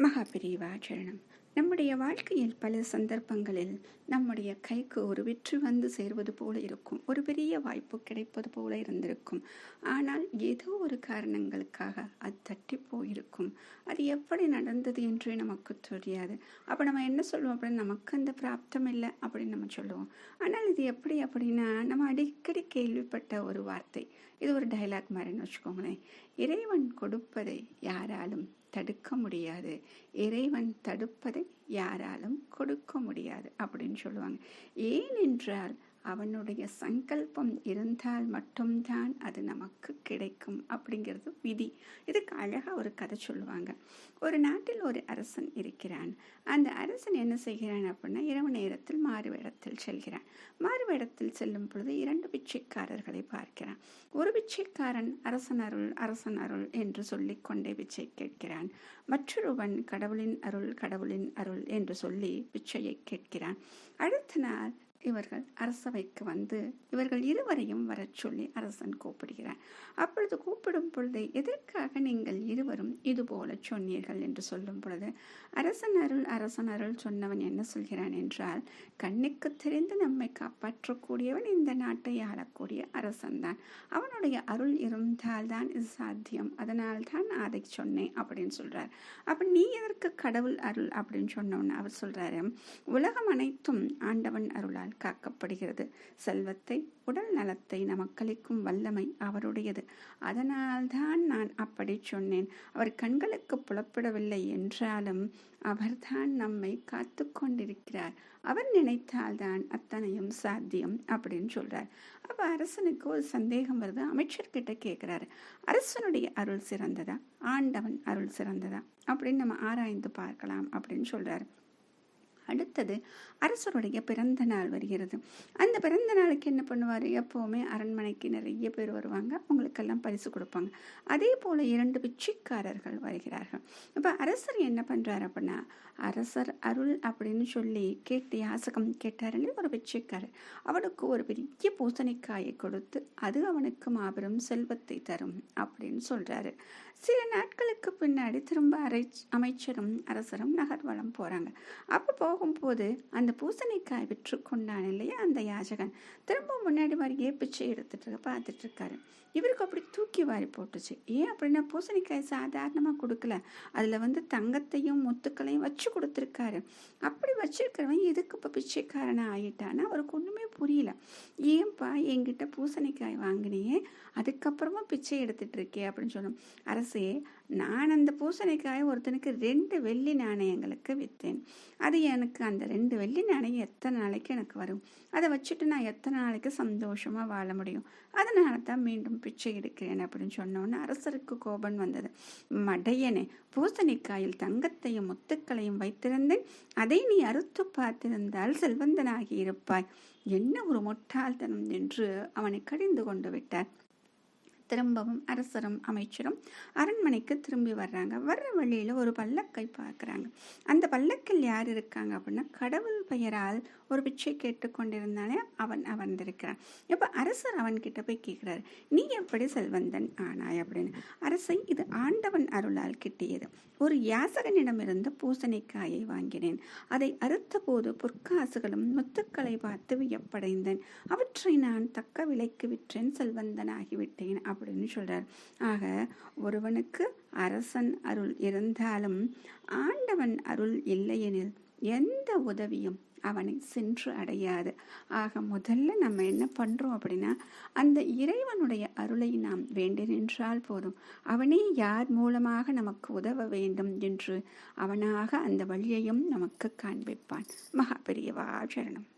மகாபிரிவா சரணம். நம்முடைய வாழ்க்கையில் பல சந்தர்ப்பங்களில் நம்முடைய கைக்கு ஒரு வெற்றி வந்து சேர்வது போல இருக்கும். ஒரு பெரிய வாய்ப்பு கிடைப்பது போல இருந்திருக்கும். ஆனால் ஏதோ ஒரு காரணங்களுக்காக அது தட்டி போயிருக்கும். அது எப்படி நடந்தது என்று நமக்கு தெரியாது. அப்போ நம்ம என்ன சொல்லுவோம்? அப்படின்னு நமக்கு அந்த பிராப்தம் இல்லை அப்படின்னு நம்ம சொல்லுவோம். ஆனால் இது எப்படி அப்படின்னா நம்ம அடிக்கடி கேள்விப்பட்ட ஒரு வார்த்தை. இது ஒரு டைலாக் மாதிரின்னு வச்சுக்கோங்களேன். இறைவன் கொடுப்பதை யாராலும் தடுக்க முடியாது. இறைவன் தடுப்பதை யாராலும் கொடுக்க முடியாது அப்படின்னு சொல்லுவாங்க. ஏனென்றால் அவனுடைய சங்கல்பம் இருந்தால் மட்டும்தான் அது நமக்கு கிடைக்கும் அப்படிங்கிறது விதி. இதுக்கு அழகாக ஒரு கதை சொல்லுவாங்க. ஒரு நாட்டில் ஒரு அரசன் இருக்கிறான். அந்த அரசன் என்ன செய்கிறான் அப்படின்னா இரவு நேரத்தில் மாறுவேடத்தில் செல்கிறான். மாறுவேடத்தில் செல்லும் பொழுது இரண்டு பிச்சைக்காரர்களை பார்க்கிறான். ஒரு பிச்சைக்காரன் அரசன் அருள் அரசன் அருள் என்று சொல்லிக்கொண்டே பிச்சை கேட்கிறான். மற்றொருவன் கடவுளின் அருள் கடவுளின் அருள் என்று சொல்லி பிச்சையை கேட்கிறான். அடுத்த நாள் இவர்கள் அரசவைக்கு வந்து இவர்கள் இருவரையும் வரச் சொல்லி அரசன் கூப்பிடுகிறார் அப்பொழுது கூப்பிடும் பொழுது எதற்காக நீங்கள் இருவரும் இது போல சொன்னீர்கள் என்று சொல்லும் பொழுது அரசன் அருள் அரசன் அருள் சொன்னவன் என்ன சொல்கிறான் என்றால் கண்ணுக்கு தெரிந்து நம்மை காப்பாற்றக்கூடியவன் இந்த நாட்டை ஆளக்கூடிய அரசன்தான். அவனுடைய அருள் இருந்தால்தான் இது சாத்தியம். அதனால் தான் அதை சொன்னேன் அப்படின்னு சொல்றார். அப்ப நீ எதற்கு கடவுள் அருள் அப்படின்னு சொன்னோன்னு அவர் சொல்றாரு. உலகம் அனைத்தும் ஆண்டவன் அருளால் அவரால் காக்கப்படுகிறது. செல்வத்தை உடல் நலத்தை நமக்களிக்கும் வல்லமை அவருடையது. அதனால்தான் நான் அப்படி சொன்னேன். அவர் கண்களுக்கு புலப்படவில்லை என்றாலும் அவர்தான் நம்மை காத்து கொண்டிருக்கிறார். அவர் நினைத்தால்தான் அத்தனையும் சாத்தியம் அப்படின்னு சொல்றார். அப்ப அரசனுக்கு ஒரு சந்தேகம் வருது. அமைச்சர்கிட்ட கேட்கிறாரு அரசனுடைய அருள் சிறந்ததா? ஆண்டவன் அருள் சிறந்ததா? அப்படின்னு நம்ம ஆராய்ந்து பார்க்கலாம் அப்படின்னு சொல்றாரு. அடுத்தது அரசருடைய பிறந்த நாள் வருகிறது. அந்த பிறந்த நாளுக்கு என்ன பண்ணுவார்? எப்போவுமே அரண்மனைக்கு நிறைய பேர் வருவாங்க. அவங்களுக்கெல்லாம் பரிசு கொடுப்பாங்க. அதே போல் இரண்டு பிச்சைக்காரர்கள் வருகிறார்கள். இப்போ அரசர் என்ன பண்ணுறாரு அப்படின்னா அரசர் அருள் அப்படின்னு சொல்லி கேட்டு யாசகம் கேட்டாருன்னு ஒரு பிச்சைக்காரர். அவனுக்கு ஒரு பெரிய பூசணிக்காயை கொடுத்து அது அவனுக்கு மாபெரும் செல்வத்தை தரும் அப்படின்னு சொல்கிறாரு சில நாட்களுக்கு பின்னாடி திரும்ப அரை அமைச்சரும் அரசரும் நகர்வலம் போகிறாங்க அப்போ போகும்போது அந்த பூசணிக்காய் விற்று கொண்டான் இல்லையா? அந்த யாஜகன். திரும்ப முன்னாடி மாதிரியே பிச்சை எடுத்துட்டு பார்த்துட்டு இருக்காரு. இவருக்கு அப்படி தூக்கி வாரி போட்டுச்சு. ஏன் அப்படின்னா பூசணிக்காய் சாதாரணமாக கொடுக்கல. அதில் வந்து தங்கத்தையும் முத்துக்களையும் வச்சு கொடுத்துருக்காரு. அப்படி வச்சிருக்கிறவன் எதுக்கு இப்போ பிச்சைக்காரனாக ஆகிட்டான்னா அவருக்கு ஒன்றுமே புரியல. ஏன்பா என்கிட்ட பூசணிக்காய் வாங்கினியே அதுக்கப்புறமா பிச்சை எடுத்துட்டு இருக்கே அப்படின்னு சொன்னோம். அரசே நான் அந்த பூசணிக்காய் ஒருத்தனுக்கு ரெண்டு வெள்ளி நாணயங்களுக்கு விற்றேன் அது எனக்கு அந்த ரெண்டு வெள்ளி நாணயம் எத்தனை நாளைக்கு எனக்கு வரும்? அதை வச்சுட்டு நான் எத்தனை நாளைக்கு சந்தோஷமாக வாழ முடியும்? அதனால தான் மீண்டும் பிச்சை எடுக்கிறேன் அப்படின்னு சொன்னோன்னு அரசருக்கு கோபம் வந்தது. மடையனே பூசணிக்காயில் தங்கத்தையும் முத்துக்களையும் வைத்திருந்தேன் அதை நீ அறுத்து பார்த்திருந்தால் செல்வந்தனாகி இருப்பாய். என்ன ஒரு முட்டாள்தனம் என்று அவனை கடிந்து கொண்டு விட்டார். திரும்பவும் அரசரும் அமைச்சரும் அரண்மனைக்கு திரும்பி வர்றாங்க. வர்ற வழியில் ஒரு பல்லக்கை பார்க்குறாங்க. அந்த பல்லக்கில் யார் இருக்காங்க அப்படின்னா கடவுள் பெயரால் ஒரு பிச்சை கேட்டுக்கொண்டிருந்தாலே அவன் அமர்ந்திருக்கிறான். இப்போ அரசர் அவன்கிட்ட போய் கேட்குறாரு நீ எப்படி செல்வந்தன் ஆனாய்? அப்படின்னு. அரசை இது ஆண்டவன் அருளால் கிட்டியது. ஒரு யாசகனிடமிருந்து பூசணிக்காயை வாங்கினேன். அதை அறுத்த போது பொற்காசுகளும் முத்துக்களை பார்த்து வியப்படைந்தேன். அவற்றை நான் தக்க விலைக்கு விற்றேன் செல்வந்தனாகிவிட்டேன் அப்படின்னு அப்படின்னு சொல்றார். ஆக ஒருவனுக்கு அரசன் அருள் இருந்தாலும் ஆண்டவன் அருள் இல்லையெனில் எந்த உதவியும் அவனை சென்று அடையாது. ஆக முதல்ல நம்ம என்ன பண்றோம் அப்படின்னா அந்த இறைவனுடைய அருளை நாம் வேண்டி நின்றால் போதும். அவனே யார் மூலமாக நமக்கு உதவ வேண்டும் என்று அவனாக அந்த வழியையும் நமக்கு காண்பிப்பான். மகா பெரியவா சரணம்.